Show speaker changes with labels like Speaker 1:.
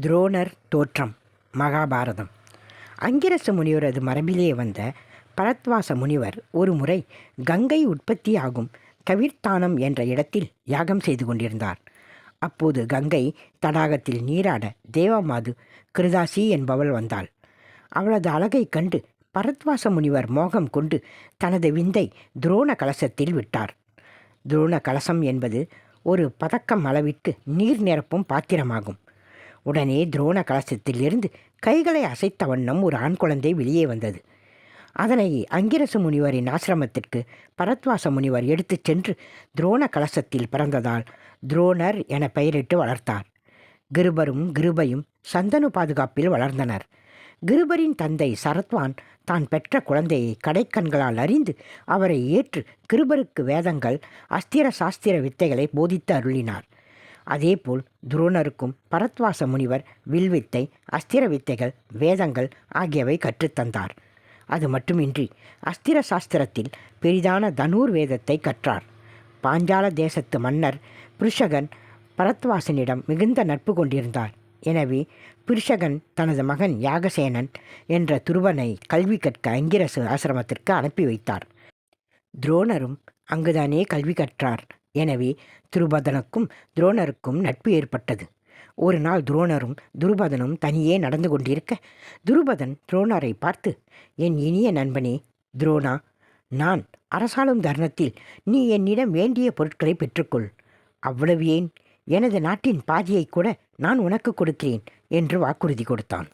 Speaker 1: துரோணர் தோற்றம் மகாபாரதம். அங்கிரச முனிவரது மரபிலே வந்த பரத்வாச முனிவர் ஒரு முறை கங்கை உற்பத்தியாகும் கவிர்த்தானம் என்ற இடத்தில் யாகம் செய்து கொண்டிருந்தார். அப்போது கங்கை தடாகத்தில் நீராட தேவமாது கிருதாசி என்பவள் வந்தாள். அவளது அழகைக் கண்டு பரத்வாச முனிவர் மோகம் கொண்டு தனது விந்தை துரோண கலசத்தில் விட்டார். துரோண கலசம் என்பது ஒரு பதக்கம் அளவிற்கு நீர் நிரப்பும் பாத்திரமாகும். உடனே துரோண கலசத்தில் இருந்து கைகளை அசைத்த வண்ணம் ஒரு ஆண் குழந்தை வெளியே வந்தது. அதனை அங்கிரச முனிவரின் ஆசிரமத்திற்கு பரத்வாச முனிவர் எடுத்துச் சென்று துரோண கலசத்தில் பிறந்ததால் துரோணர் என பெயரிட்டு வளர்த்தார். கிருபரும் கிருபையும் சந்தனு பாதுகாப்பில் வளர்ந்தனர். கிருபரின் தந்தை சரத்வான் தான் பெற்ற குழந்தையை கடைக்கண்களால் அறிந்து அவரை ஏற்று கிருபருக்கு வேதங்கள் அஸ்திர சாஸ்திர வித்தைகளை போதித்து அருளினார். அதேபோல் துரோணருக்கும் பரத்வாச முனிவர் வில்வித்தை அஸ்திர வித்தைகள் வேதங்கள் ஆகியவை கற்றுத்தந்தார். அது மட்டுமின்றி அஸ்திர சாஸ்திரத்தில் பெரிதான தனூர் வேதத்தை கற்றார். பாஞ்சால தேசத்து மன்னர் பிருஷகன் பரத்வாசனிடம் மிகுந்த நட்பு கொண்டிருந்தார். எனவே பிருஷகன் தனது மகன் யாகசேனன் என்ற துருவனை கல்வி கற்க அங்கிரசு ஆசிரமத்திற்கு அனுப்பி வைத்தார். துரோணரும் அங்குதானே கல்வி கற்றார். எனவே துருபதனுக்கும் துரோணருக்கும் நட்பு ஏற்பட்டது. ஒரு நாள் துரோணரும் துருபதனும் தனியே நடந்து கொண்டிருக்க துருபதன் துரோணரை பார்த்து என் இனிய நண்பனே துரோணா நான் அரசாளும் தருணத்தில் நீ என்னிடம் வேண்டிய பொருட்களை பெற்றுக்கொள். அவ்வளவு ஏன்? எனது நாட்டின் பாதியை கூட நான் உனக்கு கொடுக்கிறேன் என்று வாக்குறுதி கொடுத்தான்.